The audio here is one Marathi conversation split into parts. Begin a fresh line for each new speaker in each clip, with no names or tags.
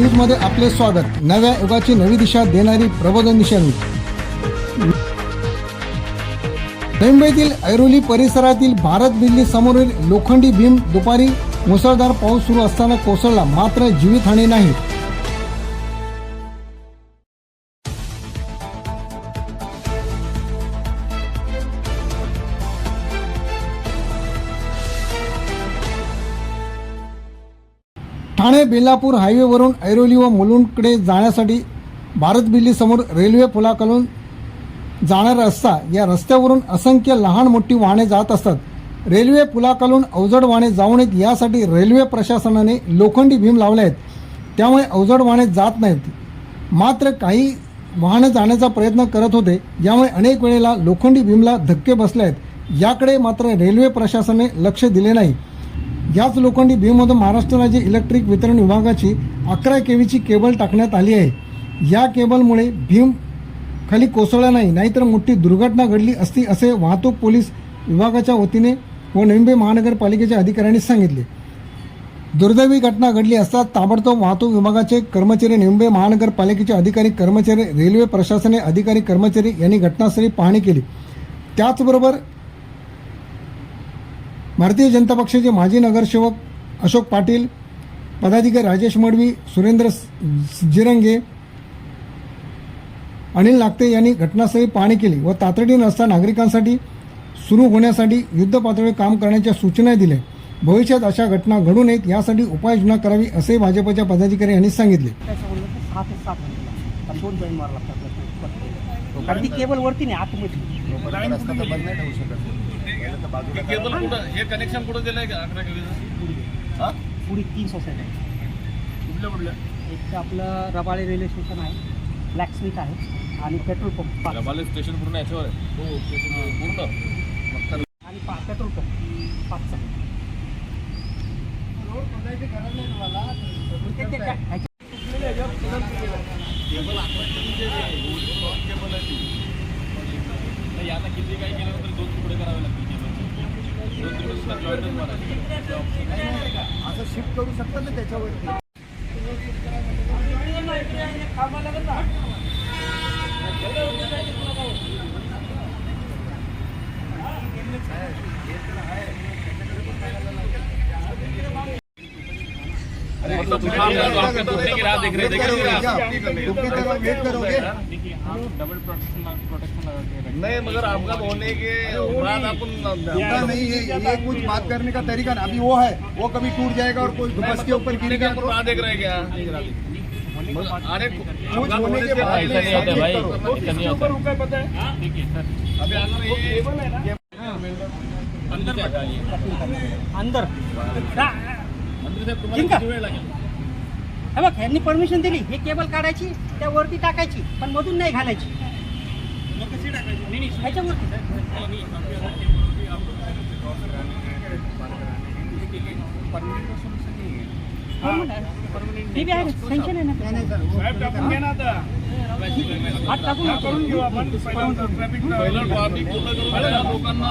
न्यूजमध्ये आपले स्वागत. नव्या युगाची नवी दिशा देणारी प्रबोधन दिशा न्यूज मुंबईतील ऐरोली परिसरातील भारत दिल्ली समोरील लोखंडी भीम दुपारी मुसळधार पाऊस सुरू असताना कोसळला. मात्र जीवितहानी नाही. ठाणे बेलापूर हायवेवरून ऐरोली व मुलुंडकडे जाण्यासाठी भारत बिल्लीसमोर रेल्वे पुलाकडून जाणारा रस्ता. या रस्त्यावरून असंख्य लहान मोठी वाहने जात असतात. रेल्वे पुलाकडून अवजड वाहने जाऊ नयेत यासाठी रेल्वे प्रशासनाने लोखंडी भीम लावले आहेत. त्यामुळे अवजड वाहने जात नाहीत. मात्र काही वाहनं जाण्याचा प्रयत्न करत होते. यामुळे अनेक वेळेला लोखंडी भीमला धक्के बसले आहेत. याकडे मात्र रेल्वे प्रशासनाने लक्ष दिले नाही. याच लोखंडी बीमधून महाराष्ट्र राज्य इलेक्ट्रिक वितरण विभागाची अकरा केवीची केबल टाकण्यात आली आहे. या केबलमुळे भीम खाली कोसळला नाही नाहीतर मोठी दुर्घटना घडली असती असे वाहतूक पोलीस विभागाच्या वतीने व नवी महानगरपालिकेच्या अधिकाऱ्यांनी सांगितले. दुर्दैवी घटना घडली असता ताबडतोब वाहतूक विभागाचे कर्मचारी मुंबई महानगरपालिकेचे अधिकारी कर्मचारी रेल्वे प्रशासने अधिकारी कर्मचारी यांनी घटनास्थळी पाहणी केली. त्याचबरोबर भारतीय जनता पक्षाचे माजी नगरसेवक अशोक पाटील पदाधिकारी राजेश मडवी सुरेंद्र जिरंगे अनिल नागते यांनी घटनास्थळी पाहणी केली व तातडीनं रस्ता नागरिकांसाठी सुरू होण्यासाठी युद्ध पातळीवर काम करण्याच्या सूचना दिल्या. भविष्यात अशा घटना घडू नयेत यासाठी उपाययोजना करावी असे भाजपच्या पदाधिकारी यांनी सांगितले.
वरती नाही आतमध्ये.
हे केबल कुठं हे कनेक्शन कुठं दिलंय का अकरा केबीचं हा?
पुढे तीन सोसायटी आहेत.
कुठल्या कुठल्या?
एक आपलं रबाळे रेल्वे स्टेशन आहे. ब्लॅक स्मिथ आहे. आणि पेट्रोल पंप पाच.
रबाले स्टेशन पूर्ण याच्यावर आहे? हो स्टेशन पूर्ण?
आणि पा पेट्रोल पंप पाचचा ते- ह्याच्या-
केबल अकरा केबीचे दोन केबल आहे ती तर यांना किती काही केलं तर दोन तुकडे करावे लागतील केबलचे दोन तुकडे सुद्धा जॉईंटच मारायचे
असं शिफ्ट करू शकतात ना त्याच्यावरती?
तुम काम कर आपके टूटने की राह देख रहे देख रहे डबल प्रोटेक्शन प्रोटेक्शन लगा के
नहीं मगर अपघात होने के बाद अपन
नहीं है ये कुछ बात करने का तरीका ना अभी वो है वो कभी टूट जाएगा और कोई बस के ऊपर गिर गया
राह देख रहे क्या? अरे
कुछ होने के बाद
ऐसा नहीं होता भाई
करो।
ऐसा नहीं होता। देखिए सर।
अभी अगर ये
अंदर मत डालिए
अंदर। हे बघ यांनी परमिशन दिली हे केबल काढायची त्या वरती टाकायची पण मधून नाही घालायची. ह्याच्यावरती आहे. आहे. ना टाकून करून घेऊ आपण.
लोकांना.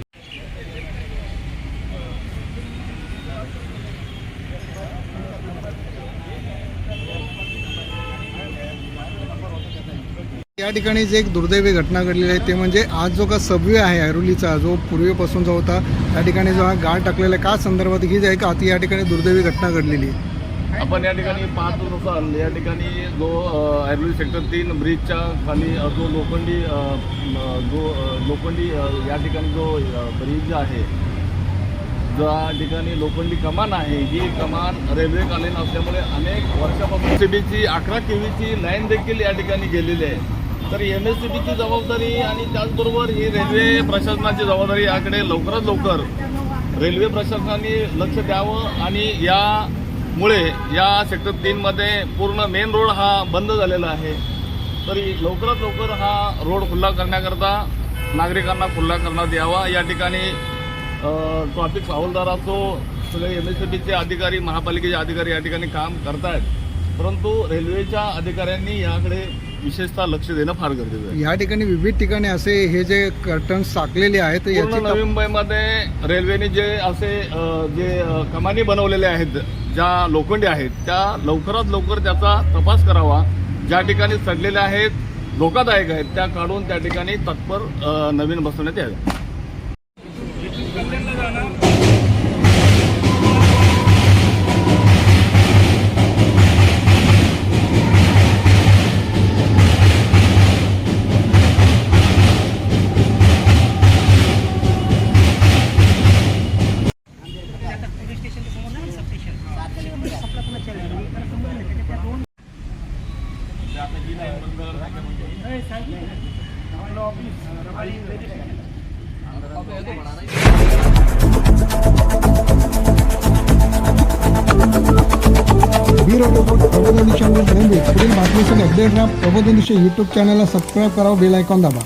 या
ठिकाणी जे एक दुर्दैवी घटना घडलेली आहे ते म्हणजे आज जो का सबवे आहे ऐरोलीचा जो पूर्वीपासून जो होता त्या ठिकाणी जो हा गाळ टाकलेला आहे का संदर्भात ही जी आहे का अति या ठिकाणी दुर्दैवी घटना घडलेली आहे?
आपण या ठिकाणी पाहतनुसार या ठिकाणी जो ऐरोली सेक्टर तीन ब्रिजच्या खाली जो लोखंडी जो लोखंडी या ठिकाणी जो ब्रिज आहे ज्या ठिकाणी लोखंडी कमान आहे ही कमान रेल्वेकालीन असल्यामुळे अनेक वर्षापासून सी बीची अकरा केवीची लाईन देखील या ठिकाणी गेलेली आहे. तर एम एस सी बीची जबाबदारी आणि त्याचबरोबर ही रेल्वे प्रशासनाची जबाबदारी याकडे लवकरात लवकर रेल्वे प्रशासनाने लक्ष द्यावं आणि यामुळे या सेक्टर तीनमध्ये पूर्ण मेन रोड हा बंद झालेला आहे. तरी लवकरात लवकर हा रोड खुल्ला करण्याकरता नागरिकांना खुल्ला करण्यात यावा. या ठिकाणी ट्रॉफिक हवालदार असो सगळे एम एस सी बीचे अधिकारी महापालिकेचे अधिकारी या ठिकाणी काम करतायत. परंतु रेल्वेच्या अधिकाऱ्यांनी याकडे विशेषतः लक्ष देणं फार गरजेचं आहे.
या ठिकाणी विविध ठिकाणी असे हे जे कर्टन्स टाकलेले आहेत
पूर्ण नवी मुंबईमध्ये रेल्वेने जे असे अ, जे अ, कमानी बनवलेले आहेत ज्या लोखंडी आहेत त्या लवकरात लवकर त्याचा तपास करावा. ज्या ठिकाणी सडलेल्या आहेत धोकादायक आहेत त्या काढून त्या ठिकाणी तत्पर अ, नवीन बसवण्यात याव्या
प्रबोधन दिशा न्यूज पुढील बातमीसाठी अपडेट राहा. प्रबोधन दिशा यूट्यूब चॅनलला सबस्क्राईब करा बेल आयकॉन दाबा.